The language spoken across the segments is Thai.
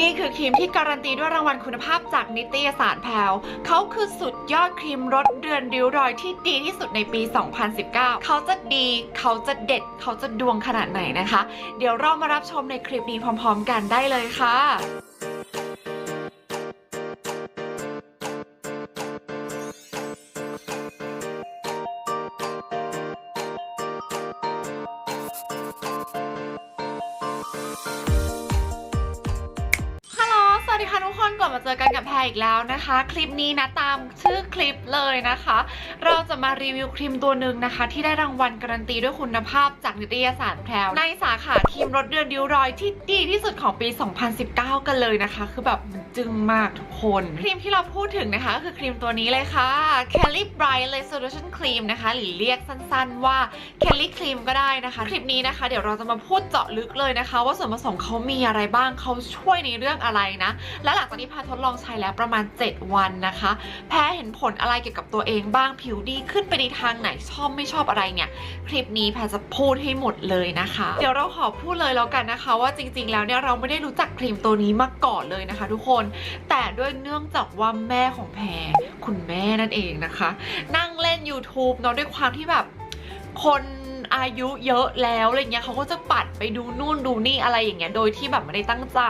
นี่คือครีมที่การันตีด้วยรางวัลคุณภาพจากนิตยสารแพลวเขาคือสุดยอดครีมลดเดือนริ้วรอยที่ดีที่สุดในปี 2019 เขาจะดี เขาจะเด็ด เขาจะดวงขนาดไหนนะคะ เดี๋ยวเรามารับชมในคลิปนี้พร้อม ๆ กันได้เลยค่ะ ดีค่ะทุกคนกลับมาเจอกันกับแพรอีกแล้วนะคะ คลิปนี้นะตามชื่อคลิปเลยนะคะ เราจะมารีวิวครีมตัวหนึ่งนะคะ ที่ได้รางวัลการันตีด้วยคุณภาพจากนิตยสารแพรในสาขาครีมลดเดือนริ้วรอยที่ดีที่สุดของปี 2019 กันเลยนะคะ คือแบบมันจึ้งมากทุกคน ครีมที่เราพูดถึงนะคะก็คือครีมตัวนี้เลยค่ะ Kelly Bright Resolution Cream นะคะหรือเรียกสั้นๆว่า Kelly Cream ก็ได้นะคะ คลิปนี้นะคะ เดี๋ยวเราจะมาพูดเจาะลึกเลยนะคะ ว่าส่วนผสมเขามีอะไรบ้างเขาช่วยในเรื่องอะไรนะและหลังจากที่พาทดลองใช้แล้วประมาณ 7 วันนะคะ แพ้เห็นผลอะไรเกี่ยวกับตัวเองบ้างผิวดีขึ้นไปในทางไหนชอบไม่ชอบอะไรเนี่ย คลิปนี้แพรจะพูดให้หมดเลยนะคะ เดี๋ยวเราขอพูดเลยแล้วกันนะคะ ว่าจริง ๆ แล้วเนี่ยเราไม่ได้รู้จักครีมตัวนี้มาก่อนเลยนะคะ ทุกคน แต่ด้วยเนื่องจากว่าแม่ของแพรคุณแม่นั่นเองนะคะ นั่งเล่น YouTube เนาะด้วยความที่แบบคน อายุเยอะแล้วอะไรเงี้ยเขาก็จะปัดไปดูนู่นดูนี่อะไรอย่างเงี้ยโดยที่แบบไม่ได้ตั้งใจ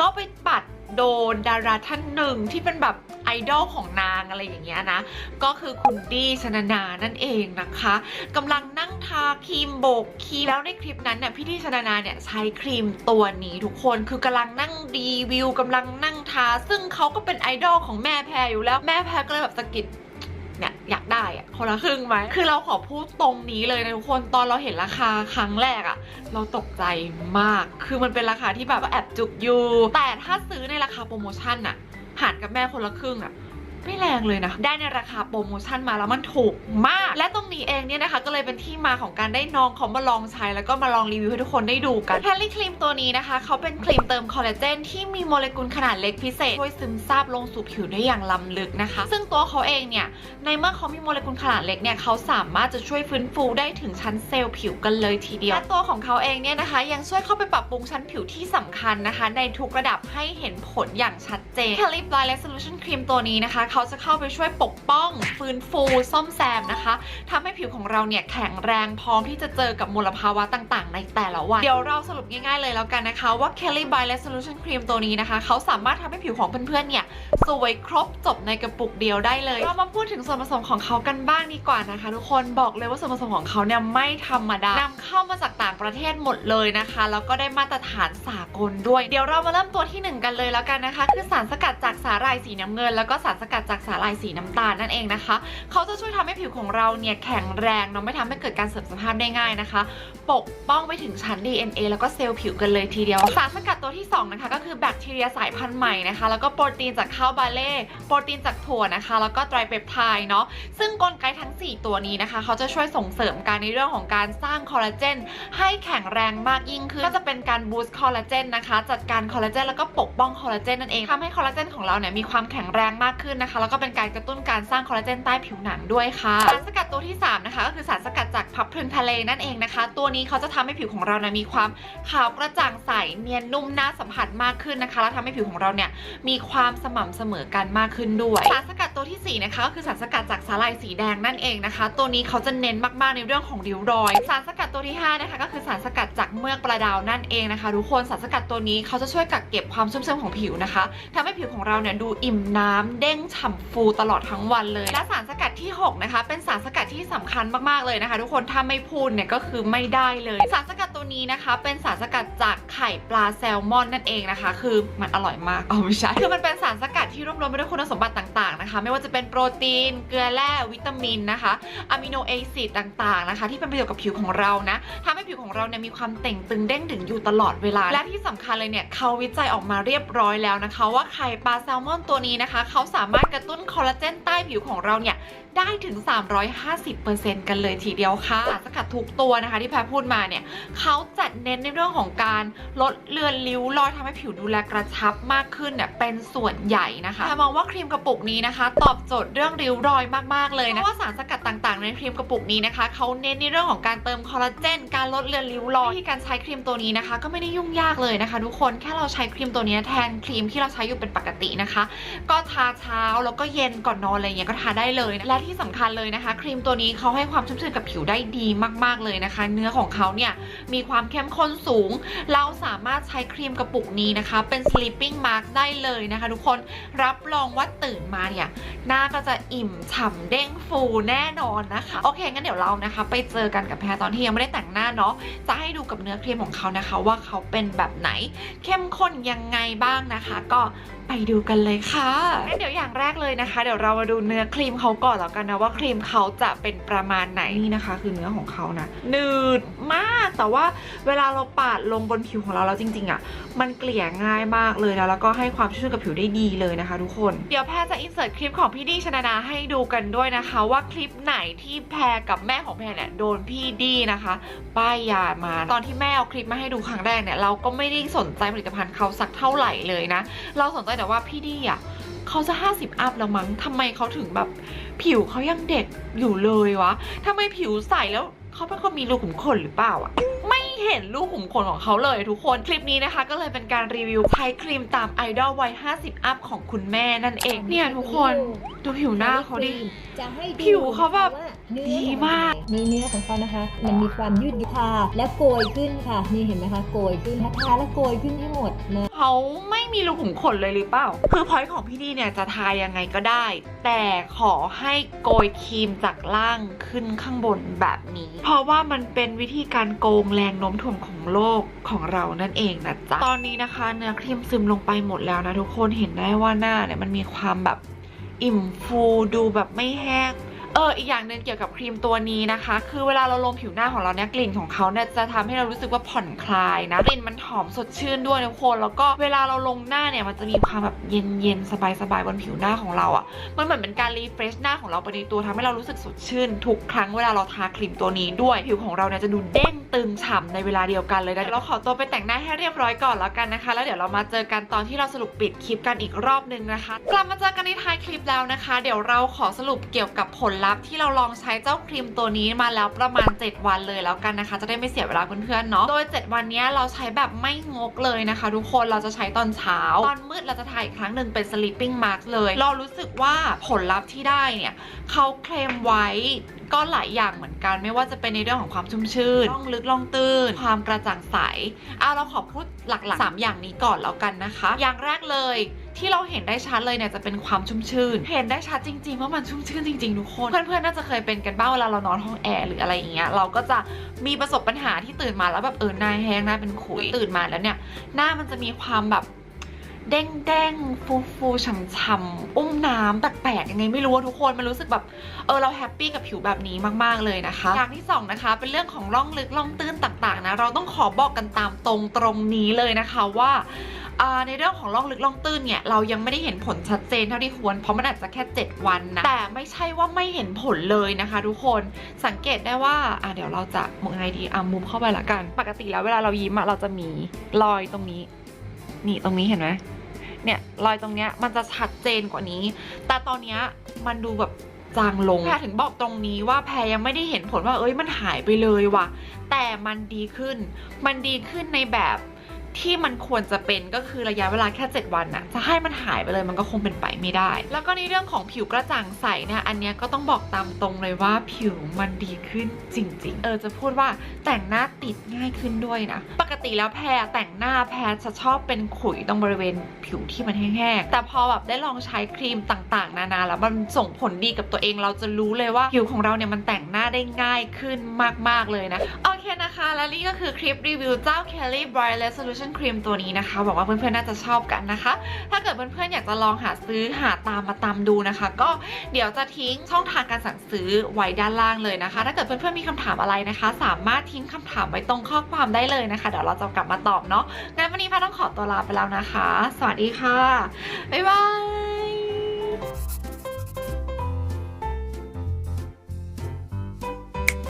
ก็ไปปัดโดนดาราท่านหนึ่งที่เป็นแบบไอดอลของนางอะไรอย่างเงี้ยนะ ก็คือคุณดีชนานานั่นเองนะคะกำลังนั่งทาครีมโบกคีแล้วในคลิปนั้นเนี่ยพี่ดีชนานาเนี่ยใช้ครีมตัวนี้ทุกคนคือกำลังนั่งรีวิวกำลังนั่งทา ซึ่งเขาก็เป็นไอดอลของแม่แพรอยู่แล้วแม่แพรก็เลยแบบสะกิด เนี่ยอยากได้อะคนละครึ่งไหมคือเราขอพูดตรงนี้เลยนะทุกคนตอนเราเห็นราคาครั้งแรกอะเราตกใจมาก คือมันเป็นราคาที่แบบว่าแอบจุกอยู่แต่ถ้าซื้อในราคาโปรโมชั่นอะหารกับแม่คนละครึ่งอะ ไม่แรงเลยนะ ได้ในราคาโปรโมชั่นมาแล้วมันถูกมาก และตรงนี้เองเนี่ยนะคะ ก็เลยเป็นที่มาของการได้น้องเขามาลองใช้แล้วก็มาลองรีวิวให้ทุกคนได้ดูกันแพลลี่ครีมตัวนี้นะคะเขาเป็นครีมเติมคอลลาเจนที่มีโมเลกุลขนาดเล็กพิเศษช่วยซึมซาบลงสู่ผิวได้อย่างล้ำลึกนะคะ ซึ่งตัวเขาเองเนี่ยในเมื่อเขามีโมเลกุลขนาดเล็กเนี่ยเขาสามารถจะช่วยฟื้นฟูได้ถึงชั้นเซลล์ผิวกันเลยทีเดียวและตัวของเขาเองเนี่ยนะคะ ยังช่วยเข้าไปปรับปรุงชั้นผิวที่สำคัญนะคะ ในทุกระดับให้เห็นผลอย่างชัดเจน Kelly Bright Resolution Cream ตัวนี้นะคะเขาจะเข้าไปช่วยปกป้อง ฟื้นฟูซ่อมแซมนะคะทำให้ผิวของเราเนี่ยแข็งแรงพร้อมที่จะเจอกับมลภาวะต่างๆ ในแต่ละวัน เดี๋ยวเราสรุปง่ายๆเลยแล้วกันนะคะ ว่า Kelly Bright Resolution Cream ตัวนี้นะคะ เขาสามารถทำให้ผิวของเพื่อนๆเนี่ยสวยครบจบในกระปุกเดียวได้เลย เรามาพูดถึงส่วนผสมของเขากันบ้างดีกว่านะคะ ทุกคนบอกเลยว่าส่วนผสมของเขาเนี่ยไม่ธรรมดานำเข้ามาจากต่างประเทศหมดเลยนะคะแล้วก็ได้มาตรฐานสากลด้วย เดี๋ยวเรามาเริ่มตัวที่หนึ่งกันเลยแล้วกันนะคะ คือสารสกัดจากสาหร่ายสีน้ำเงิน แล้วก็สารสกัดจากสาหร่ายสีน้ำตาลนั่นเองนะคะ เขาจะช่วยทำให้ผิวของเราเนี่ยแข็งแรงเนาะไม่ทำให้เกิดการเสื่อมสภาพได้ง่ายนะคะ ปกป้องไปถึงชั้น DNA แล้วก็เซลล์ผิวกันเลยทีเดียว สารสกัดตัวที่สองนะคะก็คือแบคทีเรียสายพันธุ์ใหม่นะคะ แล้วก็โปรตีนจากข้าวบาเล่โปรตีนจากถั่วนะคะ แล้วก็ไตรเปปไทด์เนาะซึ่งกลไกทั้ง 4 ตัวนี้นะคะ เขาจะช่วยส่งเสริมการในเรื่องของการสร้างคอลลาเจนให้แข็งแรงมากยิ่งขึ้นก็จะเป็นการบูสต์คอลลาเจนนะคะจัดการคอลลาเจนแล้วก็ปกป้องคอลลาเจนนั่นเองทำให้คอลลาเจนของเราเนี่ยมีความแข็งแรงมากขึ้นนะคะแล้วก็เป็นการกระตุ้นการสร้างคอลลาเจนใต้ผิวหนังด้วยค่ะสารสกัดตัวที่สามนะคะ ก็คือสารสกัดจากพับพลึงทะเลนั่นเองนะคะ ตัวนี้เขาจะทำให้ผิวของเรานี่ยมีความขาวกระจ่างใสเนียนนุ่มน่าสัมผัสมากขึ้นนะคะ แล้วทำให้ผิวของเราเนี่ยมีความสม่ำเสมอกันมากขึ้นด้วย สารสกัดตัวทีสี่ 4 นะคะก็คือสารสกัดจากสาหร่ายสีแดงนั่นเองนะคะ ตัวนี้เขาจะเน้นมากๆในเรื่องของริ้วรอย สารสกัดตัวที่5นะคะก็คือสารสกัดจากเมือกประดาวนั่นเองนะคะทุกคนสารสกัดตัวนี้เขาจะช่วยกักเก็บความชุ่มชื้นของผิวนะคะทำให้ผิวของเราเนี่ยดูอิ่มน้ำเด้งฉำฟูตลอดทั้งวันเลย และสารสกัดที่หกนะคะ เป็นสารสกัดที่สำคัญมากๆเลยนะคะ ทุกคนถ้าไม่พูดเนี่ยก็คือไม่ได้เลย สารสกัดตัวนี้นะคะ เป็นสารสกัดจากไข่ปลาแซลมอนนั่นเองนะคะ คือมันอร่อยมากเอ๋อไม่ใช่คือมันเป็นสารสกัดที่รวบรวมไปด้วยคุณสมบัติต่างๆนะคะ ไม่ว่าจะเป็นโปรตีน เกลือแร่วิตามินนะคะอะมิโนแอซิดต่างๆนะคะ ที่เป็นประโยชน์กับผิวของเรานะทำให้ผิวของเราเนี่ยมีความเต่งตึงเด้งดึงอยู่ตลอดเวลา และที่สำคัญเลยเนี่ยเขาวิจัยออกมาเรียบร้อยแล้วนะคะ ว่าไข่ปลาแซลมอนตัวนี้นะคะเขาสามารถกระตุ้นคอลลาเจนใต้ผิวของเราเนี่ย ได้ถึง 350%กันเลยทีเดียวค่ะสารสกัดทุกตัวนะคะที่แพรพูดมาเนี่ยเขาจัดเน้นในเรื่องของการลดเลือนริ้วรอยทำให้ผิวดูแลกระชับมากขึ้นเนี่ยเป็นส่วนใหญ่นะคะแพรมองว่าครีมกระปุกนี้นะคะ ตอบโจทย์เรื่องริ้วรอยมากๆเลยนะเพราะว่าสารสกัดต่างๆ ในครีมกระปุกนี้นะคะเขาเน้นในเรื่องของการเติมคอลลาเจนการลดเลือนริ้วรอยวิธีการใช้ครีมตัวนี้นะคะ ก็ไม่ได้ยุ่งยากเลยนะคะทุกคนแค่เราใช้ครีมตัวนี้แทนครีมที่เราใช้อยู่เป็นปกตินะคะ ก็ทาเช้าแล้วก็เย็นก่อนนอนอะไรเงี้ยก็ทาได้เลยนะและที่สำคัญเลยนะคะ ครีมตัวนี้เขาให้ความชุ่มชื้นกับผิวได้ดีมากๆเลยนะคะ เนื้อของเขาเนี่ยมีความเข้มข้นสูง เราสามารถใช้ครีมกระปุกนี้นะคะ เป็น sleeping mask ได้เลยนะคะทุกคนรับรองว่าตื่นมาเนี่ยหน้าก็จะอิ่มฉ่ำเด้งฟูแน่นอนนะคะ โอเคงั้นเดี๋ยวเรานะคะ ไปเจอกันกับแพรตอนที่ยังไม่ได้แต่งหน้าเนาะจะให้ดูกับเนื้อครีมของเขานะคะ ว่าเขาเป็นแบบไหน เข้มข้นยังไงบ้างนะคะ ก็ไปดูกันเลยค่ะงั้นเดี๋ยวอย่างแรกเลยนะคะ เดี๋ยวเรามาดูเนื้อครีมเขาก่อนแล้วกันนะว่าครีมเขาจะเป็นประมาณไหนนี่นะคะ คือเนื้อของเขานะหนืดมากแต่ว่าเวลาเราปาดลงบนผิวของเราแล้วจริง ๆอะ่ะมันเกลี่ยง่ายมากเลยนะแล้วก็ให้ความช่วยกับผิวได้ดีเลยนะคะ ทุกคนเดี๋ยวแพรจะอินเสิร์ตคลิปของพี่ดีชนานาให้ดูกันด้วยนะคะ ว่าคลิปไหนที่แพรกับแม่ของแพรเนี่ยโดนพี่ดีนะคะป้ายยามาตอนที่แม่เอาคลิปมาให้ดูครั้งแรกเนี่ยเราก็ไม่ได้สนใจผลิตภัณฑ์เขาสักเท่าไหร่เลยนะ เราสนใจแต่ว่าพี่ดีอะเขาจะ 50 อัพแล้วมั้งทำไมเขาถึงแบบ ผิวเขายังเด็กอยู่เลยวะทำไมผิวใสแล้วเขาเป็นคนมีรูขุมขนหรือเปล่าอะไม่เห็นรูขุมขนของเขาเลยทุกคน คลิปนี้นะคะ ก็เลยเป็นการรีวิวใช้ครีมตามไอดอลวัย 50 อัพของคุณแม่นั่นเอง เนี่ยทุกคน ดูผิวหน้าเขาดิจะให้ดูผิวเขาแบบว่เนื้อ ดีมากเนื้อเนื้อของเขานะคะ มันมีความยืดหยุ่นทาและโกยขึ้นค่ะ นี่เห็นไหมคะ โกยขึ้นทาแล้วโกยขึ้นให้หมดนะเขาไม่มีรูขุมขนเลยหรือเปล่า คือพอยต์ของพี่ดีเนี่ยจะทายังไงก็ได้ แต่ขอให้โกยครีมจากล่างขึ้นข้างบนแบบนี้ เพราะว่ามันเป็นวิธีการโกงแรงโน้มถ่วงของโลกของเรานั่นเองนะจ๊ะ ตอนนี้นะคะเนื้อครีมซึมลงไปหมดแล้วนะทุกคน เห็นได้ว่าหน้าเนี่ยมันมีความแบบอิ่มฟูดูแบบไม่แห้ง เอออีกอย่างหนึ่งเกี่ยวกับครีมตัวนี้นะคะ คือเวลาเราลงผิวหน้าของเราเนี่ยกลิ่นของเขาเนี่ยจะทำให้เรารู้สึกว่าผ่อนคลายนะกลิ่นมันหอมสดชื่นด้วยทุกคนแล้วก็เวลาเราลงหน้าเนี่ยมันจะมีความแบบเย็นเย็นสบายสบายบนผิวหน้าของเราอะ่ะมันเหมือนเป็นการรีเฟรชหน้าของเราไปในตัวทำให้เรารู้สึกสดชื่น ทุกครั้งเวลาเราทาครีมตัวนี้ด้วยผิวของเราเนี่ยจะดูเด้งตึงฉ่ำในเวลาเดียวกันเลยนะเราขอตัวไปแต่งหน้าให้เรียบร้อยก่อนแล้วกันนะคะ แล้วเดี๋ยวเรามาเจอกันตอนที่เราสรุปปิดคลิปกันอีกรอบนึงนะคะ กลับมาเจอกันในท้ายคลิปแล้วนะคะ เดี๋ยวเราขอสรุปเกี่ยวกับผลลัพธ์ที่เราลองใช้เจ้าครีมตัวนี้มาแล้วประมาณ 7 วันเลยแล้วกันนะคะ จะได้ไม่เสียเวลาเพื่อนๆเนาะ โดย 7 วันนี้เราใช้แบบไม่งกเลยนะคะ ทุกคนเราจะใช้ตอนเช้า ตอนมืดเราจะถ่ายอีกครั้งหนึ่งเป็น sleeping mask เลย เรารู้สึกว่าผลลัพธ์ที่ได้เนี่ยเขาเคลมไว้ก็หลายอย่างเหมือนกันไม่ว่าจะเป็นในเรื่องของความชุ่มชื่นล่องลึกล่องตื้น ความกระจ่างใสเอาเราขอพูดหลักๆสามอย่างนี้ก่อนแล้วกันนะคะ อย่างแรกเลย ที่เราเห็นได้ชัดเลยเนี่ยจะเป็นความชุ่มชื่น เห็นได้ชัดจริง ๆ ว่ามันชุ่มชื่นจริงๆทุกคน เพื่อนๆน่าจะเคยเป็นกันบ้างเวลาเรานอนห้องแอร์หรืออะไรอย่างเงี้ยเราก็จะมีประสบปัญหาที่ตื่นมาแล้วแบบเออหน้าแห้งหน้าเป็นขุยตื่นมาแล้วเนี่ย หน้ามันจะมีความแบบเด้งเด้งฟูฟูๆฉ่ำๆอุ้มน้ำแปลกๆยังไงไม่รู้ทุกคนมันรู้สึกแบบ เออเราแฮปปี้กับผิวแบบนี้มากๆเลยนะคะ อย่างที่สองนะคะ เป็นเรื่องของร่องลึกร่องตื้นต่างๆนะ เราต้องขอบอกกันตามตรงตรงนี้เลยนะคะว่า ในเรื่องของร่องลึกร่องตื้นเนี่ยเรายังไม่ได้เห็นผลชัดเจนเท่าที่ควร เพราะมันอาจจะแค่ 7 วันนะ แต่ไม่ใช่ว่าไม่เห็นผลเลยนะคะทุกคนสังเกตได้ว่าอ่าเดี๋ยวเราจะมองไงดีอะมุมเข้าไปละกัน ปกติแล้วเวลาเรายิ้มอะเราจะมีรอยตรงนี้ นี่ตรงนี้เห็นไหมเนี่ยรอยตรงเนี้ยมันจะชัดเจนกว่านี้ แต่ตอนเนี้ยมันดูแบบจางลงแพรถึงบอกตรงนี้ว่าแพรยังไม่ได้เห็นผลว่าเอ้ยมันหายไปเลยว่ะ แต่มันดีขึ้น มันดีขึ้นในแบบ ที่มันควรจะเป็นก็คือระยะเวลาแค่ 7 วันน่ะจะให้มันหายไปเลยมันก็คงเป็นไปไม่ได้ แล้วก็ในเรื่องของผิวกระจ่างใสเนี่ยอันเนี้ยก็ต้องบอกตามตรงเลยว่าผิวมันดีขึ้นจริง ๆ เออจะพูดว่าแต่งหน้าติดง่ายขึ้นด้วยนะ ปกติแล้วแพรแต่งหน้าแพรจะชอบเป็นขุยตรงบริเวณผิวที่มันแห้งๆแต่พอแบบได้ลองใช้ครีมต่างๆ นานาแล้วมันส่งผลดีกับตัวเองเราจะรู้เลยว่าผิวของเราเนี่ยมันแต่งหน้าได้ง่ายขึ้นมากๆเลยนะโอเคนะคะ และนี่ก็คือคลิปรีวิวเจ้า Kelly Bright Resolution Cream ตัวนี้นะคะหวังว่าเพื่อนๆน่าจะชอบกันนะคะ ถ้าเกิดเพื่อนๆอยากจะลองหาซื้อหาตามมาตามดูนะคะ ก็เดี๋ยวจะทิ้งช่องทางการสั่งซื้อไว้ด้านล่างเลยนะคะ ถ้าเกิดเพื่อนๆมีคำถามอะไรนะคะ สามารถทิ้งคำถามไว้ตรงข้อความได้เลยนะคะ เดี๋ยวเราจะกลับมาตอบเนาะงั้นวันนี้พาต้องขอตัวลาไปแล้วนะคะ สวัสดีค่ะบ๊ายบาย